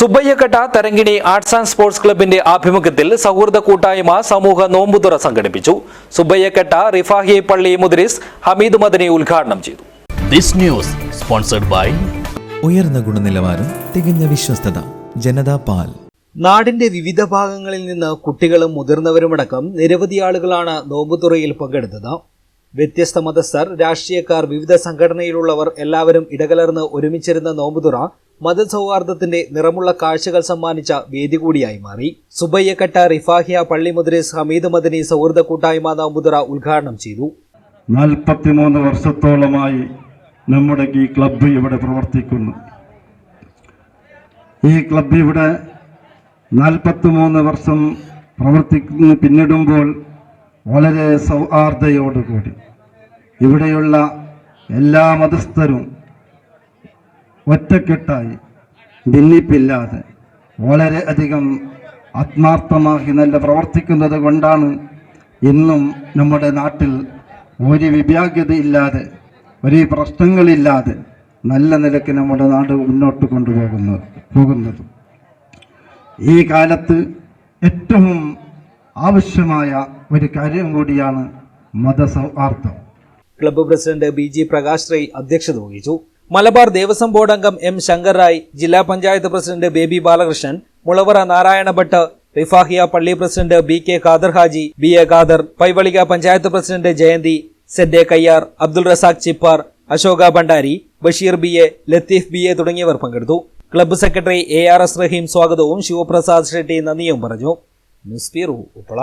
Subbayyakatta Tharangini arts and sports ക്ലബിന്റെ ആഭിമുഖ്യത്തിൽ സൗഹൃദ കൂട്ടായ്മ സമൂഹ നോമ്പുതുറ സംഘടിപ്പിച്ചു. സുബയ്യക്കട്ട റിഫാഹി പള്ളി മുദ്രിസ് ഹമീദ് മദനി ഉദ്ഘാടനം ചെയ്തു. ദിസ് ന്യൂസ് സ്പോൺസർഡ് ബൈ ഉയർന്ന ഗുണനിലവാരം തികഞ്ഞ വിശ്വസ്തത ജനതാ പാൽ. നാടിന്റെ വിവിധ ഭാഗങ്ങളിൽ നിന്ന് കുട്ടികളും മുതിർന്നവരുമടക്കം നിരവധി ആളുകളാണ് നോമ്പുതുറയിൽ പങ്കെടുത്തത്. വ്യത്യസ്ത മതസ്ഥർ രാഷ്ട്രീയക്കാർ വിവിധ സംഘടനയിലുള്ളവർ എല്ലാവരും ഇടകലർന്ന് ഒരുമിച്ചിരുന്ന നോമ്പുതുറ മതസൗഹാർദ്ദത്തിന്റെ നിറമുള്ള കാഴ്ചകൾ സമ്മാനിച്ച വേദി കൂടിയായി മാറി. സുബയ്യക്കട്ട റിഫാഹിയ പള്ളി മുദ്രസ് ഹമീദ് മദനി സൗഹൃദ കൂട്ടായ്മ നോമ്പുതുറ ഉദ്ഘാടനം ചെയ്തു. നാൽപ്പത്തിമൂന്ന് വർഷത്തോളമായി നമ്മുടെ ഈ ക്ലബ്ബ് ഇവിടെ പ്രവർത്തിക്കുന്നു. ഈ ക്ലബ്ബ് ഇവിടെ നാൽപ്പത്തിമൂന്ന് വർഷം പ്രവർത്തിക്കുന്നു. പിന്നിടുമ്പോൾ വളരെ സൗഹാർദ്ദയോടുകൂടി ഇവിടെയുള്ള എല്ലാ മതസ്ഥരും ഒറ്റക്കെട്ടായി ഭിന്നിപ്പില്ലാതെ വളരെ അധികം ആത്മാർത്ഥമായി നല്ല പ്രവർത്തിക്കുന്നത് കൊണ്ടാണ് ഇന്നും നമ്മുടെ നാട്ടിൽ ഒരു വിഭാഗ്യതയില്ലാതെ ഒരു പ്രശ്നങ്ങളില്ലാതെ നല്ല നിലയ്ക്ക് നമ്മുടെ നാട് മുന്നോട്ട് കൊണ്ടുപോകുന്നത് പോകുന്നത്. ഈ കാലത്ത് ഏറ്റവും ആവശ്യമായ ഒരു കാര്യം കൂടിയാണ് മതസൗഹാർദ്ദം. Club president B G Prakash Rai അധ്യക്ഷത വഹിച്ചു. മലബാർ ദേവസ്വം ബോർഡ് അംഗം എം ശങ്കർ റായ് ജില്ലാ പഞ്ചായത്ത് പ്രസിഡന്റ് ബേബി ബാലകൃഷ്ണൻ മുളവറ നാരായണ ഭട്ട് റിഫാഹിയ പള്ളി president B K Khader Haji B A Khader Paivalike panchayat president Jayanthi Sede Kayyar Abdul Razak Chippar Ashoka Bhandari Basheer B A Latheef B A തുടങ്ങിയവർ പങ്കെടുത്തു. Club secretary A R S Raheem സ്വാഗതവും ശിവപ്രസാദ് ഷെട്ടി നന്ദിയും പറഞ്ഞു. News Uppala.